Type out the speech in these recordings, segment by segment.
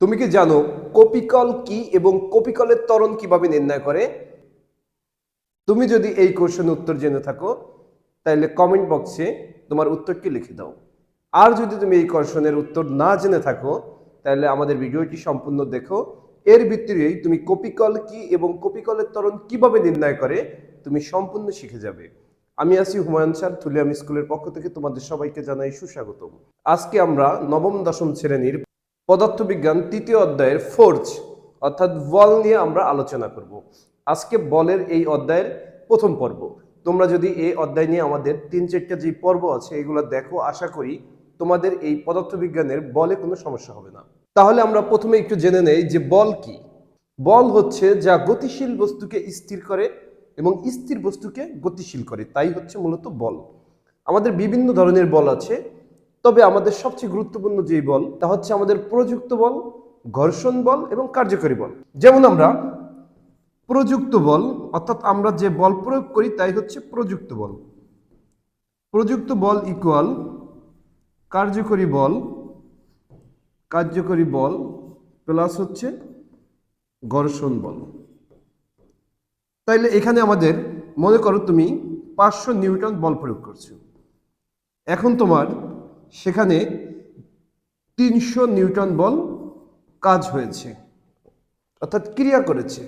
তুমি কি জানো কপিকল কি এবং কপিকলের ত্বরণ কীভাবে নির্ণয় করে? তুমি যদি এই কোশ্চেন উত্তর জেনে থাকো, তাহলে কমেন্ট বক্সে তোমার উত্তরটি লিখে দাও। আর যদি তুমি এই কোশ্চেনের উত্তর না জেনে থাকো, তাহলে আমাদের ভিডিওটি সম্পূর্ণ দেখো। এর ভিতরেই তুমি কপিকল কি এবং কপিকলের ত্বরণ কীভাবে নির্ণয় করে, তুমি সম্পূর্ণ শিখে যাবে। আমি আছি হুমায়ুন স্যার থুলিয়াম স্কুলের পক্ষ থেকে তোমাদের সবাইকে জানাই সুস্বাগতম। আজকে আমরা নবম, দশম শ্রেণির পদার্থবিজ্ঞান তৃতীয় অধ্যায়ের ফোর্স অর্থাৎ বল নিয়ে আমরা আলোচনা করব। আজকে বলের এই অধ্যায়ের প্রথম পর্ব। তোমরা যদি এই অধ্যায় নিয়ে আমাদের তিন চারটা যে পর্ব আছে, এগুলো দেখো, আশা করি তোমাদের এই পদার্থবিজ্ঞানের বলে কোনো সমস্যা হবে না। তাহলে আমরা প্রথমে একটু জেনে নেই যে বল কি। বল হচ্ছে যা গতিশীল বস্তুকে স্থির করে এবং স্থির বস্তুকে গতিশীল করে। তাই হচ্ছে মূলত বল। আমাদের বিভিন্ন ধরনের বল আছে। তবে আমাদের সবচেয়ে গুরুত্বপূর্ণ যে বল, তা হচ্ছে আমাদের প্রযুক্ত বল, ঘর্ষণ বল এবং কার্যকরী বল। যেমন আমরা প্রযুক্ত বল, অর্থাৎ আমরা যে বল প্রয়োগ করি, তাই হচ্ছে প্রযুক্ত বল। প্রযুক্ত বল ইকুয়াল কার্যকরী বল কার্যকরী বল প্লাস হচ্ছে ঘর্ষণ বল। তাইলে এখানে আমাদের মনে করো তুমি পাঁচশো নিউটন বল প্রয়োগ করছ। এখন তোমার সেখানে তিনশো নিউটন বল কাজ হয়েছে, অর্থাৎ ক্রিয়া করেছে।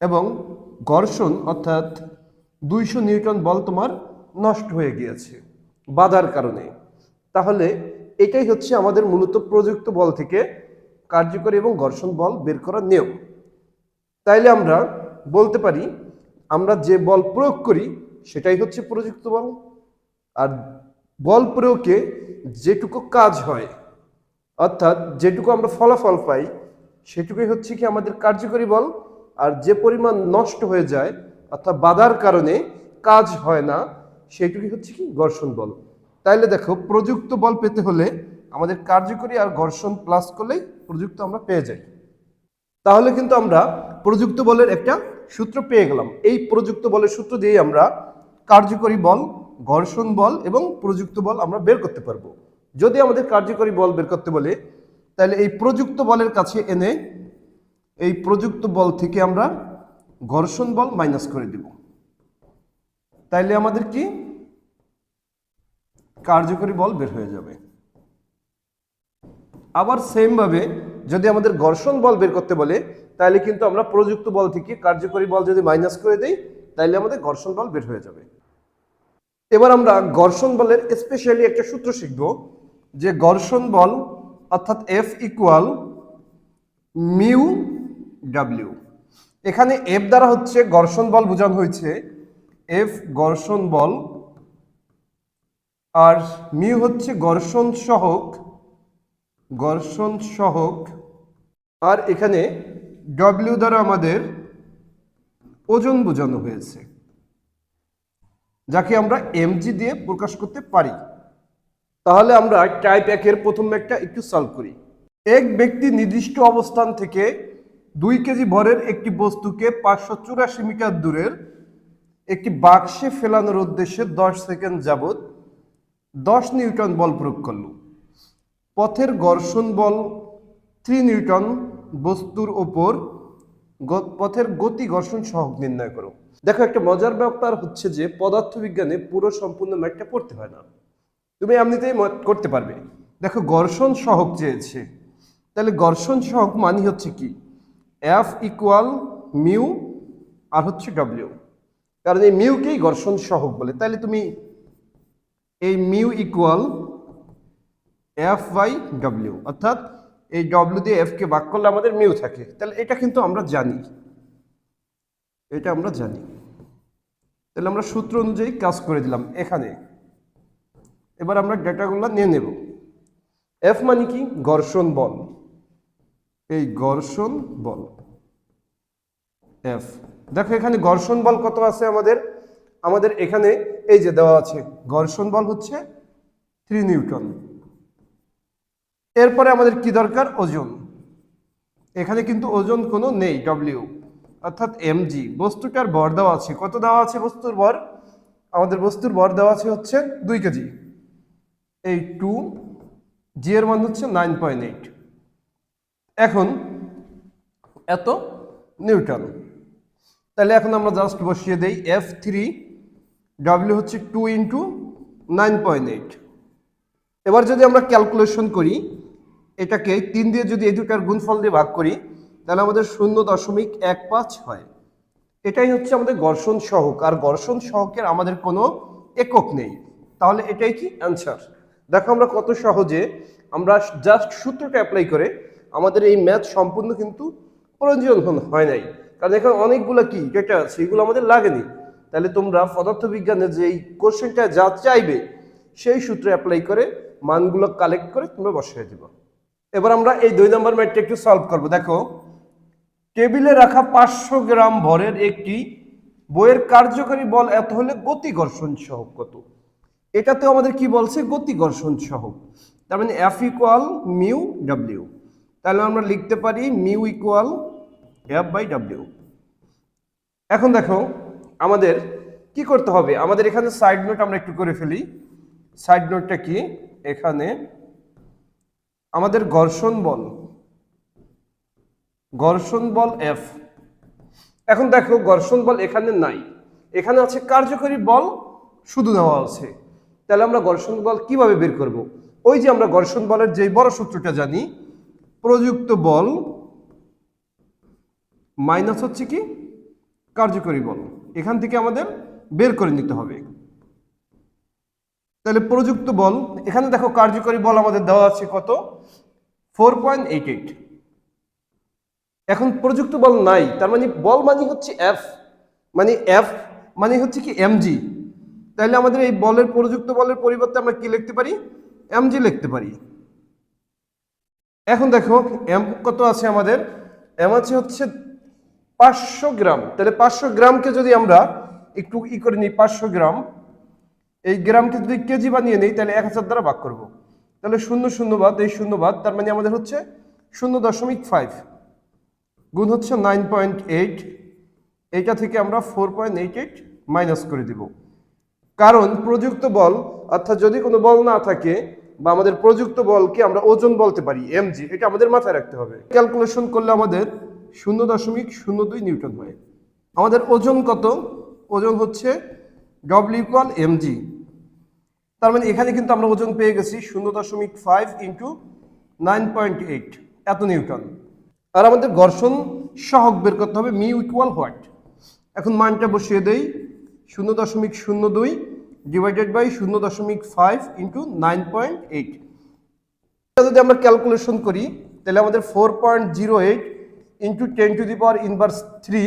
এবং ঘর্ষণ, অর্থাৎ দুইশো নিউটন বল তোমার নষ্ট হয়ে গিয়েছে বাধার কারণে। তাহলে এটাই হচ্ছে আমাদের মূলত প্রযুক্ত বল থেকে কার্যকরী এবং ঘর্ষণ বল বের করার নিয়ম। তাইলে আমরা বলতে পারি, আমরা যে বল প্রয়োগ করি সেটাই হচ্ছে প্রযুক্ত বল। আর বল প্রয়োগে যেটুকু কাজ হয়, অর্থাৎ যেটুকু আমরা ফলাফল পাই, সেটুকুই হচ্ছে কি আমাদের কার্যকরী বল। আর যে পরিমাণ নষ্ট হয়ে যায়, অর্থাৎ বাধার কারণে কাজ হয় না, সেটুকুই হচ্ছে কি ঘর্ষণ বল। তাইলে দেখো, প্রযুক্ত বল পেতে হলে আমাদের কার্যকরী আর ঘর্ষণ প্লাস করলেই প্রযুক্ত আমরা পেয়ে যাই। তাহলে কিন্তু আমরা প্রযুক্ত বলের একটা সূত্র পেয়ে গেলাম। এই প্রযুক্ত বলের সূত্র দিয়ে আমরা কার্যকরী বল ঘর্ষণ বল এবং প্রযুক্ত বল আমরা বের করতে পারব। যদি আমাদের কার্যকরী বল বের করতে বলে, তাহলে এই প্রযুক্ত বলের কাছে এনে এই প্রযুক্ত বল থেকে আমরা ঘর্ষণ বল মাইনাস করে দিব। তাইলে আমাদের কি? কার্যকরী বল বের হয়ে যাবে। আবার সেম ভাবে যদি আমাদের ঘর্ষণ বল বের করতে বলে তাহলে কিন্তু আমরা প্রযুক্ত বল থেকে কার্যকরী বল যদি মাইনাস করে দেই তাহলে আমাদের ঘর্ষণ বল বের হয়ে যাবে। এবার আমরা ঘর্ষণ বলের স্পেশালি একটা সূত্র শিখব যে ঘর্ষণ বল অর্থাৎ এফ ইকুয়াল মিউ ডাব্লিউ এখানে এফ দ্বারা হচ্ছে ঘর্ষণ বল বোঝানো হয়েছে। এফ ঘর্ষণ বল আর মিউ হচ্ছে ঘর্ষণ সহক ঘর্ষণ সহক। আর এখানে ডব্লিউ দ্বারা আমাদের ওজন বোঝানো হয়েছে। যাকে আমরা এমজি দিয়ে প্রকাশ করতে পারি। তাহলে আমরা টাইপ একের প্রথম একটা একটু সলভ করি। এক ব্যক্তি নির্দিষ্ট অবস্থান থেকে দুই কেজি ভরের একটি বস্তুকে পাঁচশো চুরাশি মিটার দূরের একটি বাক্সে ফেলানোর উদ্দেশ্যে দশ সেকেন্ড যাবৎ দশ নিউটন বল প্রয়োগ করল। পথের ঘর্ষণ বল থ্রি নিউটন বস্তুর ওপর পথের গতি ঘর্ষণ সহগ নির্ণয় করো। দেখো, একটা মজার ব্যাপার হচ্ছে যে পদার্থবিজ্ঞানে পুরো সম্পূর্ণ ম্যাথটা পড়তে হয় না। তুমি এমনিতেই করতে পারবে। দেখো, ঘর্ষণ সহগ চেয়েছে। তাহলে ঘর্ষণ সহগ মানে হচ্ছে কি? এফ ইকুয়াল মিউ আর হচ্ছে ডব্লিউ কারণ এই মিউকেই ঘর্ষণ সহগ বলে। তাহলে তুমি এই mu equal F by W অর্থাৎ এই ডব্লিউ দিয়ে এফ কে ভাগ করলে আমাদের মিউ থাকে। তাহলে এটা কিন্তু আমরা জানি। এটা আমরা জানি। তাহলে আমরা সূত্র অনুযায়ী কাজ করে দিলাম এখানে। এবার আমরা ডেটাগুলো নিয়ে নেব। এফ মানে কি? ঘর্ষণ বল। এই ঘর্ষণ বল। এফ দেখো এখানে ঘর্ষণ বল কত আছে আমাদের? আমাদের এখানে এই যে দেওয়া আছে, ঘর্ষণ বল হচ্ছে থ্রি নিউটন। এরপরে আমাদের কি দরকার? ওজন। এখানে কিন্তু ওজন কোনো নেই ডব্লিউ অর্থাৎ এমজি বস্তুটার ভর দেওয়া আছে। কত দেওয়া আছে বস্তুর ভর? আমাদের বস্তুর ভর দেওয়া আছে হচ্ছে দুই কেজি। এই টু জি এর মান হচ্ছে নাইন পয়েন্ট এইট এখন এত? নিউটন তাহলে এখন আমরা জাস্ট বসিয়ে দেই এফ থ্রি ডাব্লিউ হচ্ছে two into nine point eight এবার যদি আমরা ক্যালকুলেশন করি এটাকে তিন দিয়ে যদি এই দুটার গুণফল দিয়ে ভাগ করি, তাহলে আমাদের শূন্য দশমিক এক পাঁচ হয়। এটাই হচ্ছে আমাদের ঘর্ষণ সহক, আর ঘর্ষণ সহকের আমাদের কোনো একক নেই। তাহলে এটাই কি? অ্যান্সার দেখো আমরা কত সহজে আমরা জাস্ট সূত্রটা অ্যাপ্লাই করে আমাদের এই ম্যাথ সম্পূর্ণ কিন্তু প্রয়োজন হয় নাই। কারণ এখানে অনেকগুলো কি যেটা আছে, এগুলো আমাদের লাগেনি। তাহলে তোমরা পদার্থবিজ্ঞানের যে এই কোশ্চেনটা যা চাইবে, সেই সূত্রে অ্যাপ্লাই করে মানগুলো কালেক্ট করে তোমরা বসিয়ে দিবা। এবার আমরা এই দুই নম্বর ম্যাথটা একটু সলভ করব। দেখো, টেবিলে রাখা পাঁচশো গ্রাম ভরের একটি বইয়ের কার্যকরী বল এত হলে গতি ঘর্ষণ সহ কত? এটাতে আমাদের কি বলছে? গতি ঘর্ষণ সহ তার মানে এফ ইকুয়াল মিউ ডাব্লিউ তাহলে আমরা লিখতে পারি mu equal F by W এখন দেখো, আমাদের কি করতে হবে? আমাদের এখানে সাইড নোট আমরা একটু করে ফেলি। সাইড নোটটা কি? এখানে আমাদের ঘর্ষণ বল। ঘর্ষণ বল এফ এখন দেখো, ঘর্ষণ বল এখানে নাই। এখানে আছে কার্যকরী বল, শুধু দেওয়া আছে। তাহলে আমরা ঘর্ষণ বল কীভাবে বের করব? ওই যে আমরা ঘর্ষণ বলের যে বড় সূত্রটা জানি, প্রযুক্ত বল মাইনাস হচ্ছে কি? কার্যকরী বল। এখান থেকে আমাদের বের করে নিতে হবে। তাহলে প্রযুক্ত বল, এখানে দেখো কার্যকরী বল আমাদের দেওয়া আছে কত? ফোর পয়েন্ট এইট এইট এখন প্রযুক্ত বল নাই, তার মানে বল মানে হচ্ছে এফ মানে এফ মানে হচ্ছে কি এমজি তাহলে আমাদের এই বলের, প্রযুক্ত বলের পরিবর্তে আমরা কি লিখতে পারি? এমজি লিখতে পারি। এখন দেখো এম কত আছে আমাদের? এম আছে হচ্ছে পাঁচশো গ্রাম। তাহলে পাঁচশো গ্রামকে যদি আমরা একটু ই করে নিই, পাঁচশো গ্রাম এই গ্রামকে যদি কেজি বানিয়ে নেই, তাহলে এক হাজার দ্বারা ভাগ করব। তাহলে শূন্য শূন্য বাদ, এই শূন্য বাদ, তার মানে আমাদের হচ্ছে শূন্য দশমিক ফাইভ গুণ হচ্ছে নাইন পয়েন্ট এইট এইটা থেকে আমরা four point eight eight minus করে দিব। কারণ প্রযুক্ত বল, অর্থাৎ যদি কোনো বল না থাকে, বা আমাদের প্রযুক্ত বলকে আমরা ওজন বলতে পারি এমজি এটা আমাদের মাথায় রাখতে হবে। ক্যালকুলেশন করলে আমাদের শূন্য দশমিক শূন্য দুই নিউটন হয়। আমাদের ওজন কত? ওজন হচ্ছে ডব্লিউ ইকুয়াল এমজি তার মানে এখানে কিন্তু আমরা ওজন পেয়ে গেছি শূন্য দশমিক five into nine point eight এত নিউটন। আর আমাদের ঘর্ষণ সহক বের করতে হবে মি ইকুয়াল হোয়াট এখন মানটা বসিয়ে দেই। শূন্য দশমিক শূন্য দুই ডিভাইডেড বাই শূন্য দশমিক five into nine point eight যদি আমরা ক্যালকুলেশন করি, তাহলে আমাদের four point zero eight into ten to the power inverse three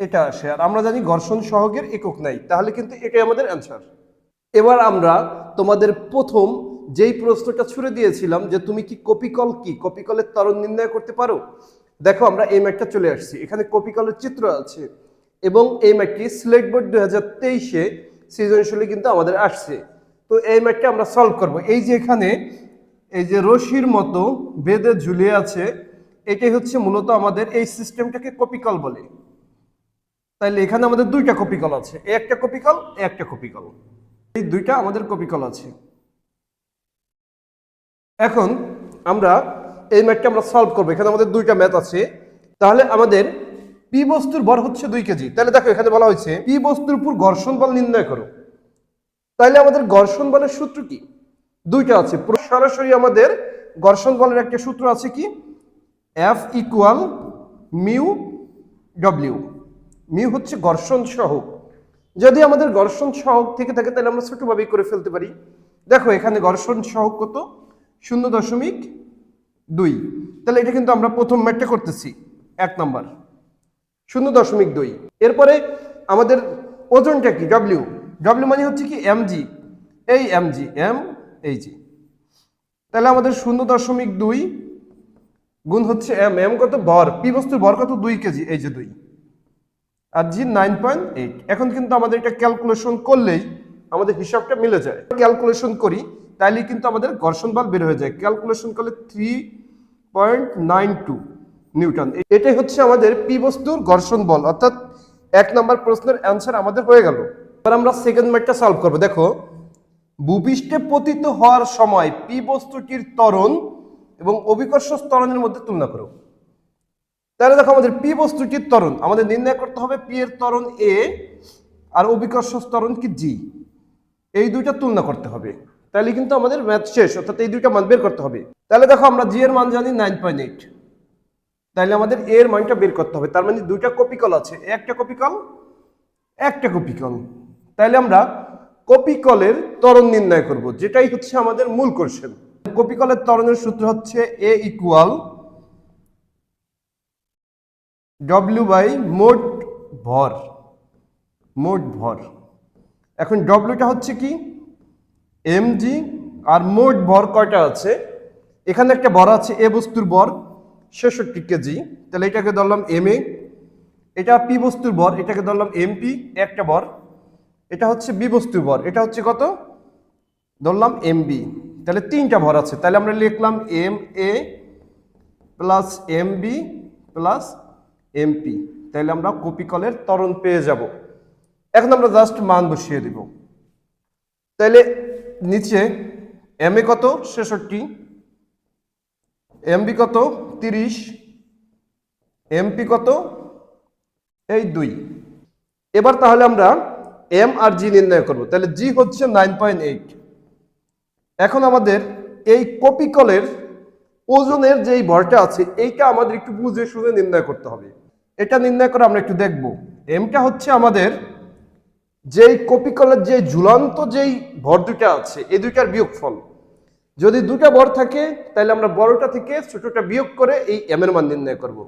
এটা আসে। আর আমরা জানি ঘর্ষণ সহগের একক নাই, তাহলে কিন্তু এটাই আমাদের অ্যান্সার এবার আমরা তোমাদের প্রথম যেই প্রশ্নটা ছুড়ে দিয়েছিলাম যে তুমি কি কপিকল কি? কপিকলের ত্বরণ নির্ণয় করতে পারো? দেখো, আমরা এই ম্যাটটা চলে আসছি। এখানে কপিকলের চিত্র আছে এবং এই ম্যাটটি সিলেট বোর্ড দুই হাজার তেইশে সৃজনশীলে কিন্তু আমাদের আসছে। তো এই ম্যাটটা আমরা সলভ করব। এই যে এখানে এই যে রশির মতো বেদে ঝুলিয়ে আছে, এটাই হচ্ছে মূলত আমাদের এই সিস্টেমটাকে কপিকল বলে। তাইলে এখানে আমাদের দুইটা কপিকল আছে। একটা কপিকল একটা কপিকল। এই দুইটা আমাদের কপিকল আছে। এখন আমরা এই ম্যাথটা আমরা সলভ করব। এখানে আমাদের দুইটা ম্যাথ আছে। তাহলে আমাদের পি বস্তুর ভর হচ্ছে দুই কেজি। তাহলে দেখো এখানে বলা হয়েছে পি বস্তুর উপর ঘর্ষণ বল নির্ণয় করো। তাহলে আমাদের ঘর্ষণ বলের সূত্র কি? দুইটা আছে। সরাসরি আমাদের ঘর্ষণ বলের একটা সূত্র আছে কি? F equal mu W mu হচ্ছে ঘর্ষণ সহক। যদি আমাদের ঘর্ষণ সহক থেকে থাকে, তাহলে আমরা ছোটভাবেই করে ফেলতে পারি। দেখো, এখানে ঘর্ষণ সহক কত? শূন্য দশমিক দুই। তাহলে এটা কিন্তু আমরা প্রথম ম্যাটটা করতেছি, এক নাম্বার। শূন্য দশমিক দুই। এরপরে আমাদের ওজনটা কি? ডব্লিউ ডব্লিউ মানে হচ্ছে কি? এমজি এই এমজি এম এই জি তাহলে আমাদের শূন্য দশমিক দুই গুণ হচ্ছে এম এম কত? ভর। পি বস্তুর ভর কত? দুই কেজি, এই যে দুই। আর জি নাইন পয়েন্ট এইট। এখন কিন্তু আমাদের এটা ক্যালকুলেশন করলেই আমাদের হিসাবটা মিলে যায়। ক্যালকুলেশন করি তাইলে কিন্তু আমাদের ঘর্ষণ বল বের হয়ে যায়। ক্যালকুলেশন করলে three point nine two newton. এটাই হচ্ছে আমাদের পি বস্তুর ঘর্ষণ বল। অর্থাৎ এক নম্বর প্রশ্নের অ্যান্সার আমাদের হয়ে গেল। এবার আমরা সেকেন্ড ম্যাটটা সলভ করব। দেখো, ভূপৃষ্ঠে পতিত হওয়ার সময় পি বস্তুটির ত্বরণ এবং অভিকর্ষ ত্বরণের মধ্যে তুলনা করো। তাহলে দেখো আমাদের পি বস্তুটির ত্বরণ, আমাদের নির্ণয় করতে হবে পি এর ত্বরণ এ আর অভিকর্ষ ত্বরণ কি জি। এই দুইটা তুলনা করতে হবে। তাহলে কিন্তু আমাদের ম্যাথ শেষ, অর্থাৎ এই দুইটা মান বের করতে হবে। তাহলে দেখো আমরা জি এর মান জানি নাইন পয়েন্ট এইট তাহলে আমাদের এর মানটা বের করতে হবে। তার মানে দুইটা কপিকল আছে। একটা কপিকল একটা কপিকল তাহলে আমরা কপিকলের ত্বরণ নির্ণয় করব, যেটাই হচ্ছে আমাদের মূল কোশ্চেন কপিকলের ত্বরণের সূত্র হচ্ছে এ ইকুয়াল ডব্লিউ বাই মোট ভর মোট ভর। এখন ডব্লিউটা হচ্ছে কি? এমজি আর মোট ভর কয়টা আছে? এখানে একটা ভর আছে, এ বস্তুর ভর ছেষট্টি কেজি। তাহলে এটাকে ধরলাম এম এ এটা পি বস্তুর ভর, এটাকে ধরলাম এমপি একটা ভর। এটা হচ্ছে বি বস্তুর ভর, এটা হচ্ছে কত? ধরলাম এম বি তাহলে তিনটা ভর আছে। তাহলে আমরা লিখলাম M A plus M B plus M P তাহলে আমরা কপিকলের ত্বরণ পেয়ে যাব। এখন আমরা জাস্ট মান বসিয়ে দিব। তাহলে নিচে এম এ কত? ছেষট্টি। এমবি কত? তিরিশ। এমপি কত? এই দুই। এবার তাহলে আমরা এম আর জি নির্ণয় করব। তাহলে জি হচ্ছে নাইন পয়েন্ট এইট এখন আমাদের এই কপিকলের ওজনের যেই ভরটা আছে, এইটা আমাদের একটু বুঝে শুনে নির্ণয় করতে হবে। এটা নির্ণয় করে আমরা একটু দেখব। এমটা হচ্ছে আমাদের যেই কপিকলের যে ঝুলন্ত যেই ভর দুটা আছে, এই দুইটার বিয়োগফল। যদি দুটা ভর থাকে, তাহলে আমরা বড়টা থেকে ছোটটা বিয়োগ করে এই এম এর মান নির্ণয় করব।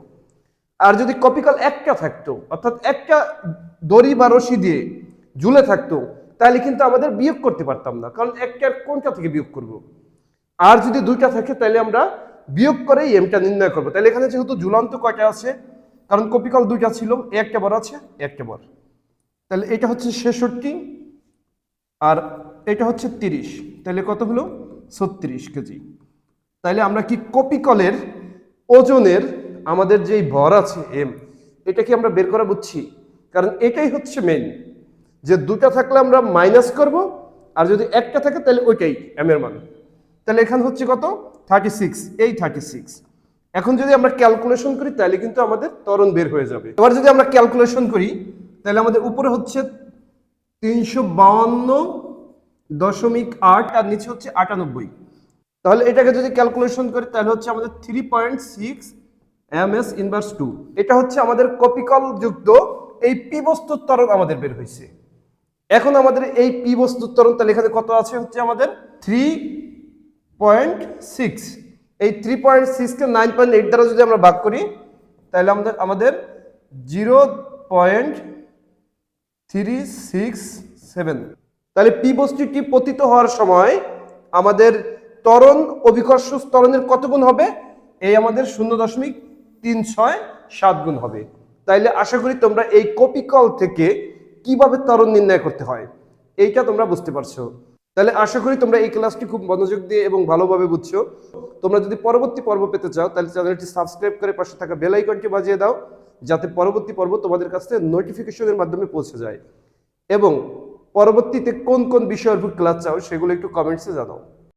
আর যদি কপিকল একটা থাকতো, অর্থাৎ একটা দড়ি বা রশি দিয়ে ঝুলে থাকতো, তাহলে কিন্তু আমাদের বিয়োগ করতে পারতাম না, কারণ একটার কোনটা থেকে বিয়োগ করব? আর যদি দুইটা থাকে, তাহলে আমরা বিয়োগ করে এমটা নির্ণয় করব। তাহলে এখানে যেহেতু ঝুলন্ত কয়টা আছে, কারণ কপিকল দুইটা ছিল, একটা বর আছে, একটা বর তাহলে এটা হচ্ছে ছেষট্টি আর এটা হচ্ছে তিরিশ। তাহলে কত হলো? ছত্রিশ কেজি। তাহলে আমরা কি কপিকলের ওজনের আমাদের যেই ভর আছে, এম এটা কি আমরা বের করা বুঝছি। কারণ এটাই হচ্ছে মেন যে দুটা থাকলে আমরা মাইনাস করব, আর যদি একটা থাকে তাহলে ওইটাই এম এর মান। তাহলে এখানে হচ্ছে কত? থার্টি সিক্স এই থার্টি সিক্স এখন যদি আমরা ক্যালকুলেশন করি, তাহলে কিন্তু আমাদের ত্বরণ বের হয়ে যাবে। এবার যদি আমরা ক্যালকুলেশন করি, তাহলে আমাদের উপরে হচ্ছে তিনশো বাউান্ন দশমিক আট আর নিচে হচ্ছে আটানব্বই। তাহলে এটাকে যদি ক্যালকুলেশন করি, তাহলে হচ্ছে আমাদের three point six M S inverse two এটা হচ্ছে আমাদের কপিকল যুক্ত এই পি বস্তুর ত্বরণ আমাদের বের হয়েছে। এখন আমাদের এই পি বস্তুর ত্বরণ, তাহলে এখানে কত আছে? হচ্ছে আমাদের থ্রি পয়েন্ট সিক্স এই থ্রি পয়েন্ট সিক্সকে নাইন পয়েন্ট এইট দ্বারা যদি আমরা ভাগ করি, তাহলে আমাদের আমাদের zero point three six seven তাহলে পি বস্তুটি পতিত হওয়ার সময় আমাদের ত্বরণ অভিকর্ষ ত্বরণের কত গুণ হবে? এই আমাদের শূন্য দশমিক তিন ছয় সাত গুণ হবে। তাইলে আশা করি তোমরা এই কপিকল থেকে কীভাবে ত্বরণ নির্ণয় করতে হয়, এইটা তোমরা বুঝতে পারছ। তাহলে আশা করি তোমরা এই ক্লাসটি খুব মনোযোগ দিয়ে এবং ভালোভাবে বুঝছ। তোমরা যদি পরবর্তী পর্ব পেতে চাও, তাহলে চ্যানেলটি সাবস্ক্রাইব করে পাশে থাকা বেল আইকনটি বাজিয়ে দাও, যাতে পরবর্তী পর্ব তোমাদের কাছে নোটিফিকেশনের মাধ্যমে পৌঁছে যায়। এবং পরবর্তীতে কোন কোন বিষয়ের উপর ক্লাস চাও, সেগুলো একটু কমেন্টসে জানাও।